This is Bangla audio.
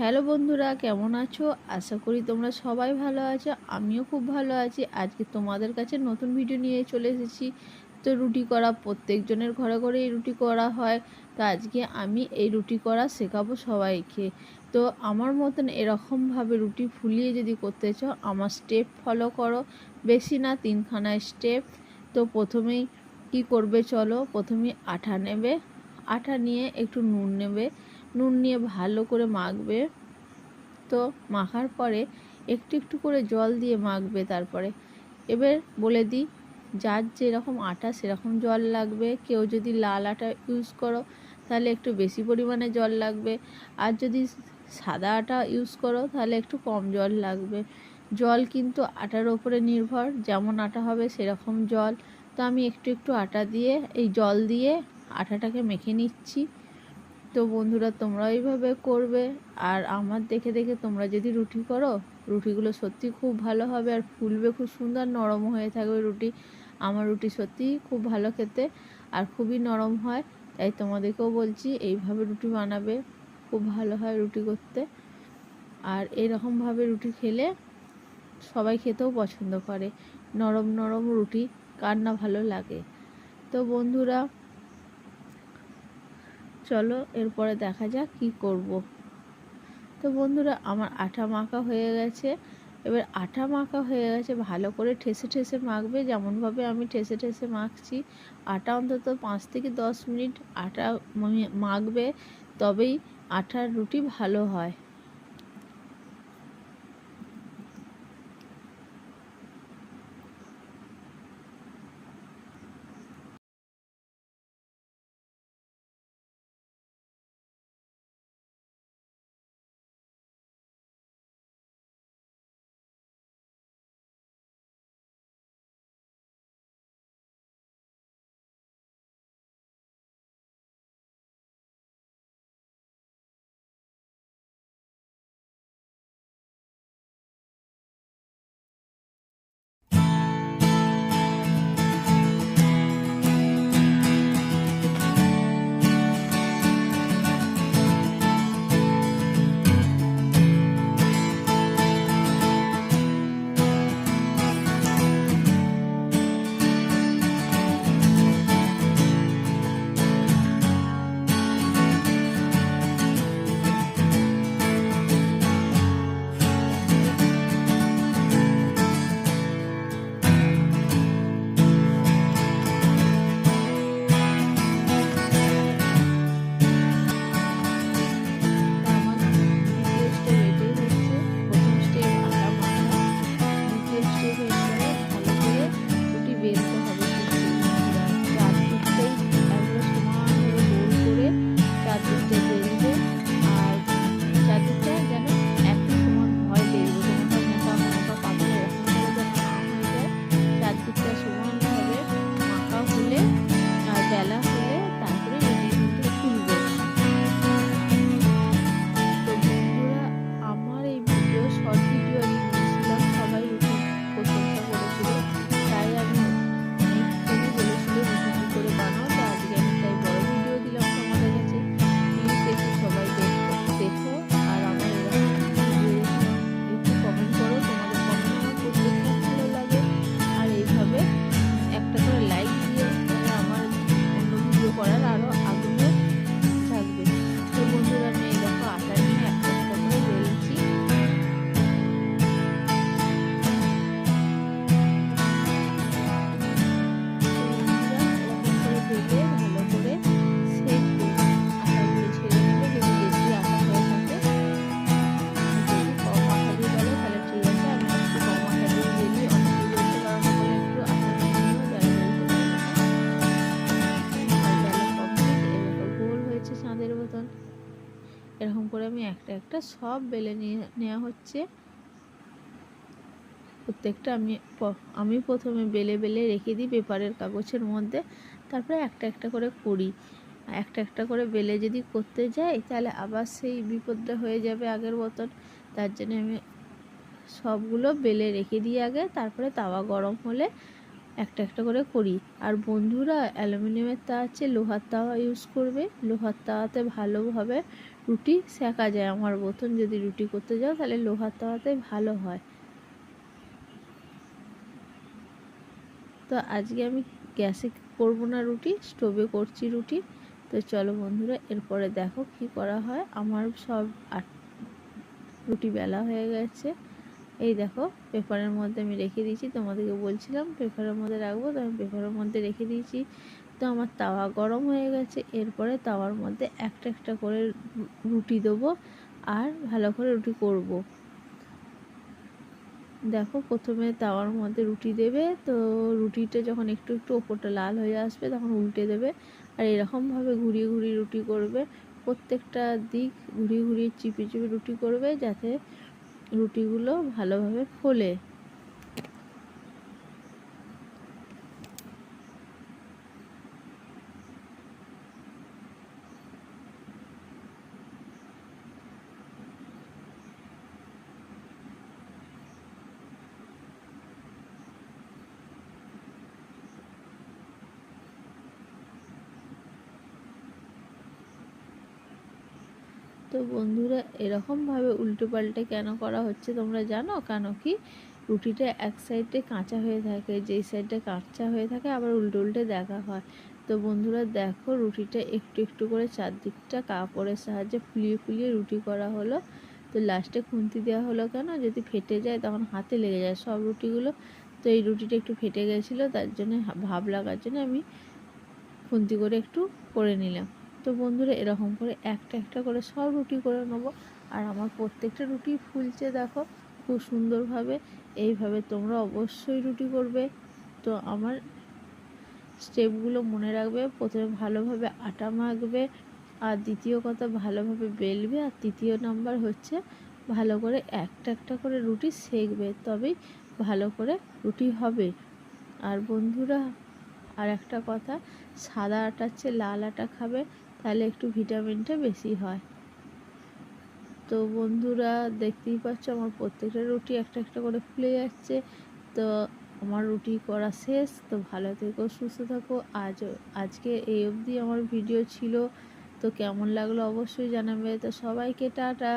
হ্যালো বন্ধুরা, কেমন আছো? আশা করি তোমরা সবাই ভালো আছো, আমিও খুব ভালো আছি। আজকে তোমাদের কাছে নতুন ভিডিও নিয়ে চলে এসেছি। তো রুটি করা, প্রত্যেকজনের ঘরে ঘরে এই রুটি করা হয়। তো আজকে আমি এই রুটি করা শেখাবো সবাইকে। তো আমার মতন এরকমভাবে রুটি ফুলিয়ে যদি করতে চাও, আমার স্টেপ ফলো করো। বেশি না, তিনখানা স্টেপ তো প্রথমেই কি করবে চলো? প্রথমে আঠা নেবে, আঠা নিয়ে একটু নুন নেবে। নুন নিয়ে ভালো করে মাখবে। তো মাখার পরে একটু একটু করে জল দিয়ে মাখবে তারপরে। এবার বলে দিই, যার যেরকম আটা সেরকম জল লাগবে। কেউ যদি লাল আটা ইউজ করো, তাহলে একটু বেশি পরিমাণে জল লাগবে। আর যদি সাদা আটা ইউজ করো, তাহলে একটু কম জল লাগবে। জল কিন্তু আটার ওপরে নির্ভর, যেমন আটা হবে সেরকম জল। তো আমি একটু একটু আটা দিয়ে, এই জল দিয়ে আটাটাকে মেখে নিচ্ছি। তো বন্ধুরা, তোমরা এইভাবে করবে। আর আমার দেখে দেখে তোমরা যদি রুটি করো, রুটিগুলো সত্যি খুব ভালো হবে আর ফুলবে খুব সুন্দর, নরম হয়ে থাকবে রুটি। আমার রুটি সত্যিই খুব ভালো খেতে আর খুবই নরম হয়। তাই তোমাদেরকেও বলছি, এইভাবে রুটি বানাবে, খুব ভালো হয় রুটি করতে। আর এরকমভাবে রুটি খেলে সবাই খেতেও পছন্দ করে। নরম নরম রুটি, কার না ভালো লাগে। তো বন্ধুরা চলো এরপরে দেখা যাক কি করব। তো বন্ধুরা, আমার আঠা মাখা হয়ে গেছে। এবার আঠা মাখা হয়ে গেছে, ভালো করে ঠেসে ঠেসে মাখবে। যেমনভাবে আমি ঠেসে ঠেসে মাখছি আটা অন্তত পাঁচ থেকে দশ মিনিট আটা মাখবে, তবেই আঠার রুটি ভালো হয়। এরকম করে আমি একটা একটা সব বেলে নিয়ে, নেওয়া হচ্ছে। প্রত্যেকটা আমি আমি প্রথমে বেলে বেলে রেখে দিই পেপারের কাগজের মধ্যে, তারপরে একটা একটা করে করি। একটা একটা করে বেলে যদি করতে যাই, তাহলে আবার সেই বিপদটা হয়ে যাবে আগের মতন। তার জন্য আমি সবগুলো বেলে রেখে দিই আগে, তারপরে তাওয়া গরম হলে একটা একটা করে করি। আর বন্ধুরা, অ্যালুমিনিয়ামের তাওয়া আছে লোহার তাওয়া ইউজ করবে। লোহার তাওয়াতে ভালোভাবে রুটি সেঁকা যায় আমার মতন। যদি রুটি করতে যাও, তাহলে লোহার তাওয়াতে ভালো হয়। তো আজকে আমি গ্যাসে করব না রুটি, স্টোভে করছি রুটি। তো চলো বন্ধুরা, এরপরে দেখো কি করা হয়। আমার সব রুটি বেলা হয়ে গেছে। এই দেখো, পেপারের মধ্যে আমি রেখে দিয়েছি। তোমাদেরকে বলছিলাম, পেপারের মধ্যে রাখব, তো আমি পেপারের মধ্যে রেখে দিয়েছি। তো আমার তাওয়া গরম হয়ে গেছে, এরপরে তাওয়ার মধ্যে একটা একটা করে রুটি দেবো আর ভালো করে রুটি করব। দেখো, প্রথমে তাওয়ার মধ্যে রুটি দেবে, তো রুটিটা যখন একটু একটু ওপরটা লাল হয়ে আসবে, তখন উল্টে দেবে আর এরকমভাবে ঘুরিয়ে ঘুরিয়ে রুটি করবে। প্রত্যেকটা দিক ঘুরিয়ে ঘুরিয়ে চিপে চিপে রুটি করবে, যাতে রুটিগুলো ভালোভাবে ফোলে। তো বন্ধুরা, এরকমভাবে উল্টো পাল্টে কেন করা হচ্ছে তোমরা জানো? কেন কি? রুটিটা এক সাইডে কাঁচা হয়ে থাকে, যেই সাইডটা কাঁচা হয়ে থাকে আবার উল্টে উল্টে দেখা হয়। তো বন্ধুরা, দেখো রুটিটা একটু একটু করে চারদিকটা কাপড়ের সাহায্যে ফুলিয়ে ফুলিয়ে রুটি করা হলো। তো লাস্টে খুন্তি দেওয়া হলো কেন? যদি ফেটে যায় তখন হাতে লেগে যায় সব রুটিগুলো। তো এই রুটিটা একটু ফেটে গেছিল, তার জন্য ভাব লাগার জন্য আমি খুন্তি করে একটু করে নিলাম। তো বন্ধুরা এরকম করে একটা একটা করে সব রুটি করে নেব। আর আমার প্রত্যেকটা রুটি ফুলছে দেখো, খুব সুন্দরভাবে। এইভাবে তোমরা অবশ্যই রুটি করবে। তো আমার স্টেপগুলো মনে রাখবে। প্রথমে ভালোভাবে আটা মাখবে, আর দ্বিতীয় কথা ভালোভাবে বেলবে, আর তৃতীয় নাম্বার হচ্ছে ভালো করে একটা একটা করে রুটি সেকবে, তবেই ভালো করে রুটি হবে। আর বন্ধুরা, আর একটা কথা, সাদা আটার চেয়ে লাল আটা খাবে তাহলে একটু ভিটামিনটা বেশি হয়। তো বন্ধুরা দেখতেই পাচ্ছ আমার প্রত্যেকটা রুটি একটা একটা করে ফুলে যাচ্ছে। তো আমার রুটি করা শেষ, তো ভালো থেকো, সুস্থ থাকো। আজ, আজকে এই অবধি আমার ভিডিও ছিল। তো কেমন লাগল অবশ্যই জানাবে। তো সবাইকে টাটা।